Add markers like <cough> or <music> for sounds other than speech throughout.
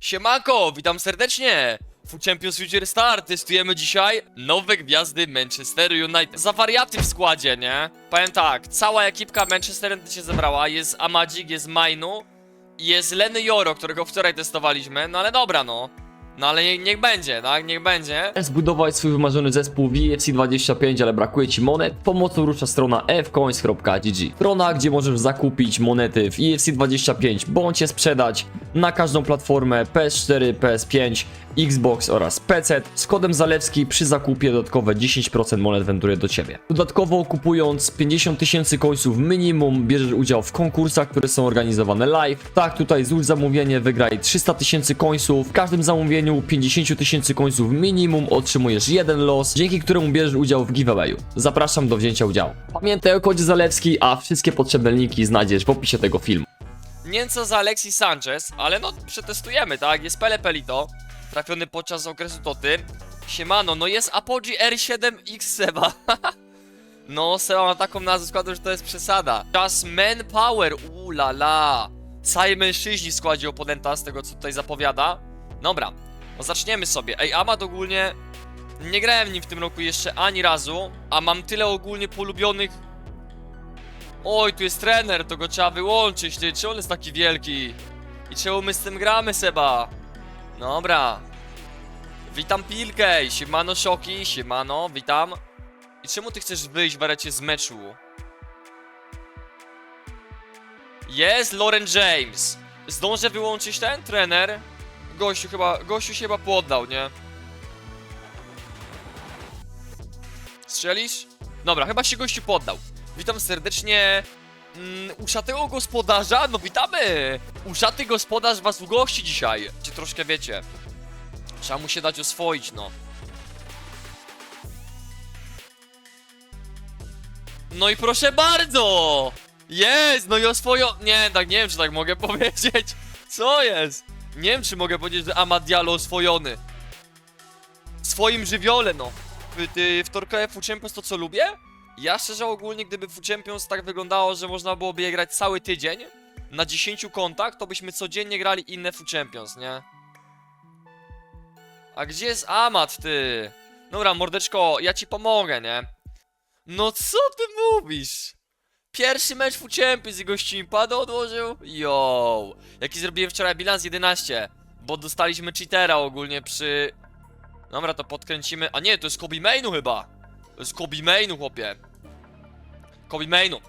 Siemanko, witam serdecznie! Food Champions Future Star testujemy dzisiaj nowe gwiazdy Manchester United. Za wariaty w składzie, nie? Powiem tak, cała ekipka Manchester United się zebrała. Jest Amadzik, jest Mainu, jest Lenny Joro, którego wczoraj testowaliśmy. No ale dobra, no. No ale nie, niech będzie, tak? Niech będzie. Zbudować swój wymarzony zespół w EFC 25, ale brakuje Ci monet? Pomocą rusza strona fcoins.gg. Strona, gdzie możesz zakupić monety w EFC 25, bądź je sprzedać na każdą platformę PS4, PS5, Xbox oraz PC. Z kodem Zalewski przy zakupie dodatkowe 10% monet wędruje do Ciebie. Dodatkowo kupując 50 tysięcy końców minimum, bierzesz udział w konkursach, które są organizowane live. Tak, tutaj złóż zamówienie, wygraj 300 tysięcy końców. W każdym zamówieniu 50 tysięcy końców minimum otrzymujesz jeden los, dzięki któremu bierzesz udział w giveawayu. Zapraszam do wzięcia udziału. Pamiętaj o kodzie Zalewski, a wszystkie potrzebne linki znajdziesz w opisie tego filmu. Nie wiem co za Alexis Sanchez, ale no przetestujemy, tak? Jest Pele Pelito, trafiony podczas okresu Toty. Siemano, no jest Apogee R7X Seba. <laughs> no, Seba ma taką nazwę składu, że to jest przesada. Czas Manpower, uuu la la. Całe mężczyźni w składzie oponenta, z tego co tutaj zapowiada. Dobra, no zaczniemy sobie. Ej, Amad ogólnie... Nie grałem nim w tym roku jeszcze ani razu, a mam tyle ogólnie polubionych Oj, tu jest trener, to go trzeba wyłączyć, ty, czy on jest taki wielki? I czemu my z tym gramy, Seba? Dobra. Witam Pilkej, siemano Szoki, siemano, witam. I czemu ty chcesz wyjść, Warecie, z meczu? Jest Lauren James. Zdążę wyłączyć ten trener? Gościu chyba, gościu się chyba poddał, nie? Strzelisz? Dobra, chyba się gościu poddał. Witam serdecznie mm, uszatego gospodarza. No witamy! Uszaty gospodarz was ugości dzisiaj. Czy troszkę wiecie. Trzeba mu się dać oswoić, no. No i proszę bardzo! Jest! No i oswojo... Nie, tak nie wiem, czy tak mogę <laughs> powiedzieć. Co jest? Nie wiem, czy mogę powiedzieć, że Amadialo oswojony. Swoim żywiole, no. W, ty, w Torque F Champions to co lubię? Ja szczerze ogólnie, gdyby Food Champions tak wyglądało, że można byłoby je grać cały tydzień na 10 kontach, to byśmy codziennie grali inne Food Champions, nie? A gdzie jest Amat, ty? Dobra, mordeczko, ja ci pomogę, nie? No co ty mówisz? Pierwszy mecz Food Champions i gości mi pada odłożył? Yo! Jaki zrobiłem wczoraj bilans 11, bo dostaliśmy cheatera ogólnie przy... Dobra, to podkręcimy... A nie, to jest Kobe Mainu chyba! To jest Kobe Mainu, chłopie. Kobe Mainu.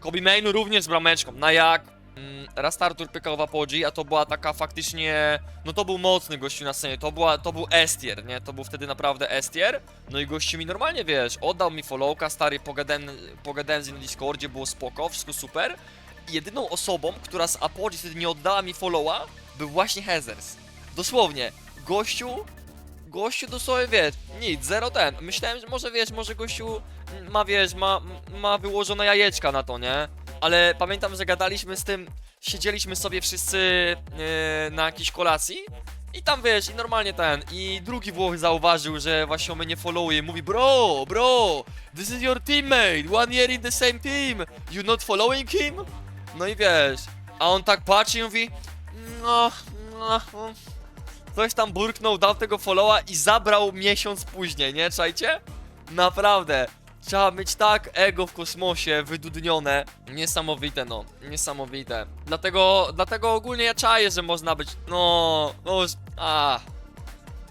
Kobe Mainu również z brameczką. Na jak? Mm, raz Artur pykał w Apogee, a to była taka faktycznie... No to był mocny gościu na scenie. To, była, to był Estier, nie? To był wtedy naprawdę Estier. No i gościu mi normalnie, wiesz, oddał mi followka, stary, pogadałem, z nim na Discordzie, było spoko, wszystko super. I jedyną osobą, która z Apogee wtedy nie oddała mi followa, był właśnie Hezers. Dosłownie. Gościu gościu dosłownie, wiesz, nic, zero ten. Myślałem, że może, wiesz, może gościu ma, wiesz, ma, ma wyłożone jajeczka na to, nie? Ale pamiętam, że gadaliśmy z tym, siedzieliśmy sobie wszyscy yy, na jakiejś kolacji i tam, wiesz, i normalnie ten, i drugi Włoch zauważył, że właśnie on mnie followuje mówi Bro, bro, this is your teammate, one year in the same team, you not following him? No i wiesz, a on tak patrzy i mówi no, no Ktoś tam burknął, dał tego followa i zabrał miesiąc później, nie? Czajcie? Naprawdę. Trzeba mieć tak ego w kosmosie wydudnione. Niesamowite, no. Niesamowite. Dlatego, dlatego ogólnie ja czaję, że można być, no, no, a.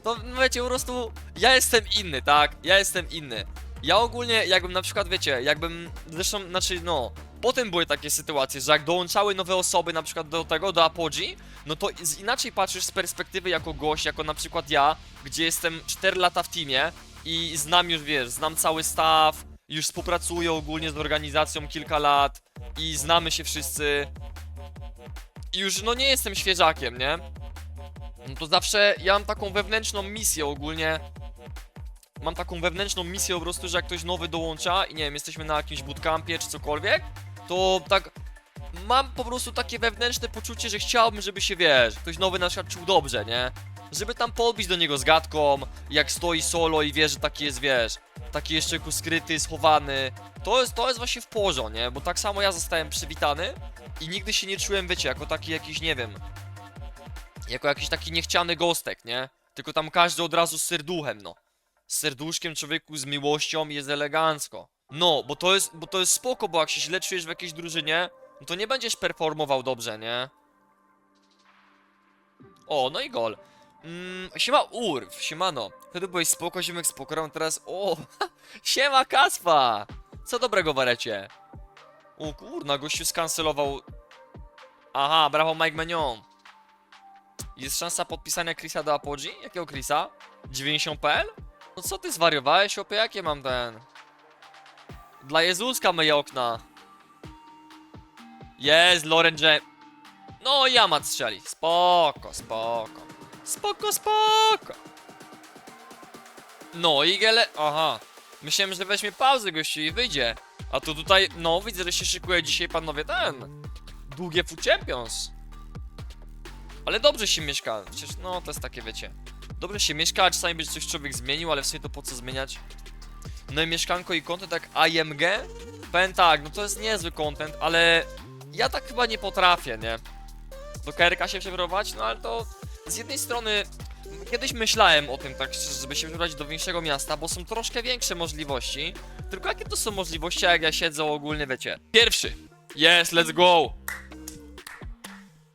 To no wiecie, po prostu ja jestem inny, tak? Ja jestem inny. Ja ogólnie, jakbym na przykład, wiecie, jakbym, zresztą, znaczy, no, potem były takie sytuacje, że jak dołączały nowe osoby, na przykład do tego, do Apogee, no to inaczej patrzysz z perspektywy jako gość, jako na przykład ja, gdzie jestem 4 lata w teamie i znam już, wiesz, znam cały staff, już współpracuję ogólnie z organizacją kilka lat i znamy się wszyscy. I już, no nie jestem świeżakiem, nie? No to zawsze ja mam taką wewnętrzną misję ogólnie. Mam taką wewnętrzną misję po prostu, że jak ktoś nowy dołącza i nie wiem, jesteśmy na jakimś bootcampie czy cokolwiek, to tak mam po prostu takie wewnętrzne poczucie, że chciałbym, żeby się, wiesz, ktoś nowy na przykład czuł dobrze, nie? Żeby tam podbić do niego z gadką, jak stoi solo i wie, że taki jest, wiesz, taki jeszcze skryty, schowany. To jest, to jest właśnie w porządku, nie? Bo tak samo ja zostałem przywitany i nigdy się nie czułem, wiecie, jako taki jakiś, nie wiem, jako jakiś taki niechciany gostek, nie? Tylko tam każdy od razu z serduchem, no. Z serduszkiem człowieku, z miłością jest elegancko. No, bo to jest, bo to jest spoko, bo jak się źle czujesz w jakiejś drużynie, no to nie będziesz performował dobrze, nie? O, no i gol. Mm, siema Urw, siemano. Wtedy byłeś spoko, ziemek spoko, teraz... O, <laughs> siema Kaspa! Co dobrego warecie? O kurna, gościu skancelował... Aha, brawo Mike Menion. Jest szansa podpisania Chrisa do Apogee? Jakiego Chrisa? 90.pl? No co ty zwariowałeś, opie? Jakie mam ten? Dla Jezuska myję okna. Jest, Loren James. No i Amat strzeli. Spoko, spoko. Spoko, spoko. No i gele... Aha. Myślałem, że weźmie pauzę gościu i wyjdzie. A tu tutaj, no widzę, że się szykuje dzisiaj panowie ten. Długie Food Champions. Ale dobrze się mieszka. Przecież no to jest takie wiecie. Dobrze się mieszka, czasami będzie coś człowiek zmienił, ale w sumie to po co zmieniać? No i mieszkanko i content jak IMG? Powiem tak, no to jest niezły content, ale ja tak chyba nie potrafię, nie? Do KRK się przeprowadzić, no ale to z jednej strony kiedyś myślałem o tym tak żeby się przeprowadzić do większego miasta, bo są troszkę większe możliwości. Tylko jakie to są możliwości, jak ja siedzę ogólnie, wiecie? Pierwszy. Yes, let's go.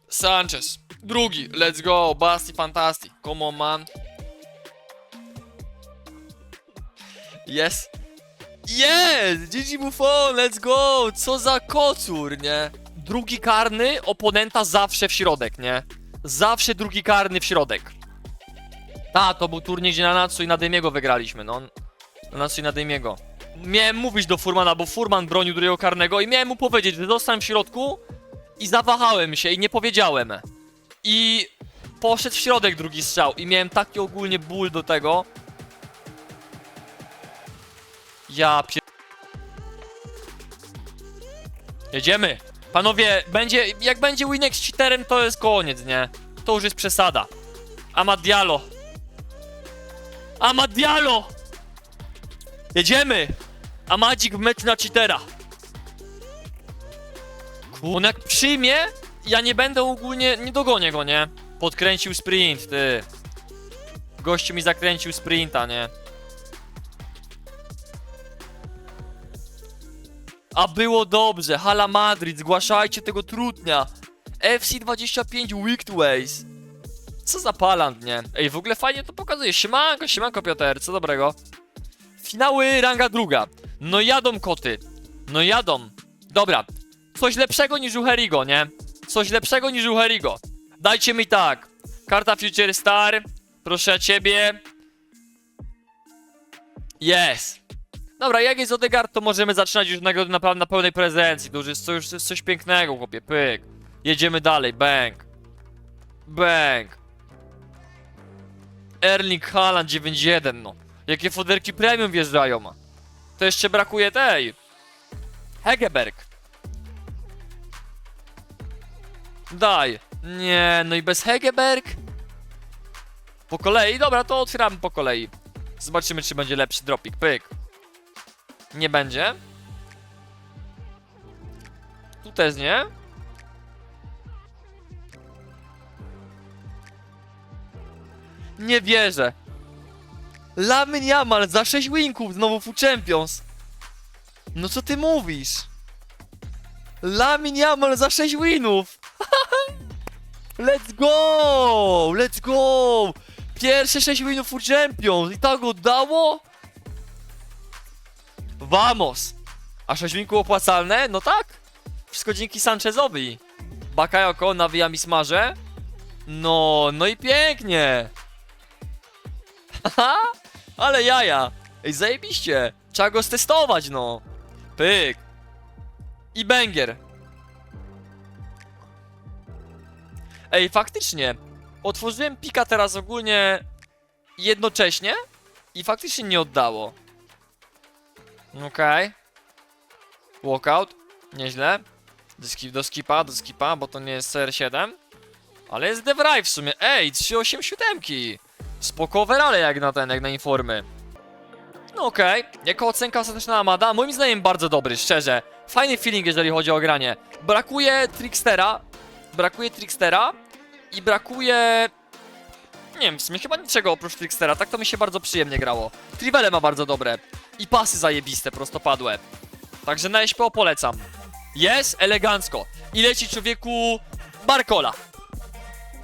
Sanchez. Drugi, let's go. Basti Fantasti. Come on, man. Yes. Yes! GG Buffon, let's go! Co za kocur, nie? Drugi karny, oponenta zawsze w środek, nie? Zawsze drugi karny w środek. A, to był turniej, gdzie na Natsu i na Demiego wygraliśmy, no. Na Natsu i na Demiego. Miałem mówić do Furmana, bo Furman bronił drugiego karnego i miałem mu powiedzieć, że zostałem w środku i zawahałem się i nie powiedziałem. I poszedł w środek drugi strzał i miałem taki ogólnie ból do tego. Ja pier... Jedziemy! Panowie, będzie, jak będzie Winek z cheaterem, to jest koniec, nie? To już jest przesada. Amad Diallo. Amad Diallo! Jedziemy! Amadzik w mecz na cheatera. Kun jak przyjmie, ja nie będę ogólnie, nie dogonię go, nie? Podkręcił sprint, ty. Gościu mi zakręcił sprinta, nie? A było dobrze, Hala Madrid, zgłaszajcie tego trudnia. FC25 Wicked Ways. Co za palant, nie? Ej, w ogóle fajnie to pokazuje. Siemanko, siemanko Piotr, co dobrego. Finały ranga druga. No jadą koty. No jadą. Dobra. Coś lepszego niż u nie? Coś lepszego niż u. Dajcie mi tak. Karta Future Star. Proszę ciebie. Yes. Dobra, jak jest Odegaard, to możemy zaczynać już nagrody na, na pełnej prezencji. To już jest, to już jest coś pięknego, chłopie. Pyk. Jedziemy dalej. Bang. Bang. Erling Haaland 9-1, no. Jakie foderki premium wjeżdżają. To jeszcze brakuje tej. Hegeberg. Daj. Nie, no i bez Hegeberg? Po kolei? Dobra, to otwieramy po kolei. Zobaczymy, czy będzie lepszy dropik. Pyk. Nie będzie. Tu też nie. Nie wierzę. Lamin Jamal za 6 winków znowu Food Champions. No co ty mówisz? Lamin Jamal za 6 winów. <laughs> Let's go! Let's go! Pierwsze 6 winów Food Champions i tak oddało? Vamos! A 6 winków opłacalne? No tak. Wszystko dzięki Sanchezowi. Bakayoko nawija mi smaże. No, no i pięknie. Haha, <laughs> ale jaja. Ej, zajebiście. Trzeba go stestować, no. Pyk. I banger. Ej, faktycznie. Otworzyłem pika teraz ogólnie jednocześnie i faktycznie nie oddało. Okej. Walkout. Nieźle. Do, skip, do skipa, do skipa, bo to nie jest CR7. Ale jest DevRive w sumie. Ej, 387. Spoko overale jak na ten, jak na informy. No okej, jako ocenka ostateczna Amada, moim zdaniem bardzo dobry, szczerze. Fajny feeling, jeżeli chodzi o granie. Brakuje Trickstera, brakuje Trickstera, I brakuje... Nie wiem, w sumie chyba niczego oprócz Trickstera, tak to mi się bardzo przyjemnie grało. Trivele ma bardzo dobre. I pasy zajebiste, prostopadłe. Także na SPO polecam. Jest elegancko. I leci człowieku Barkola.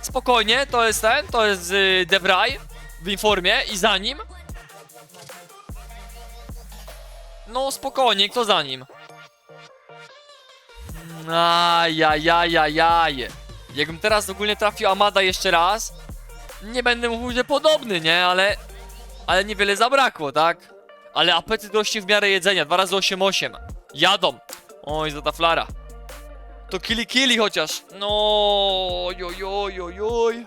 Spokojnie, to jest ten, to jest y, Devraj w informie i za nim. No spokojnie, kto za nim? Ajajajajaj. Jakbym teraz ogólnie trafił Amada jeszcze raz, nie będę mówił, że podobny, nie? Ale, ale niewiele zabrakło, tak? Ale apetyt rośnie w miarę jedzenia, 2 razy 8-8. Jadą. Oj, za ta flara. To kili kili chociaż. No, oj, oj, oj, oj.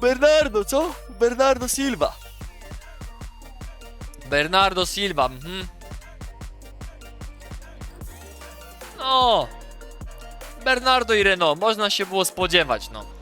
Bernardo, co? Bernardo Silva. Bernardo Silva, mhm. No. Bernardo i Renault, można się było spodziewać, no.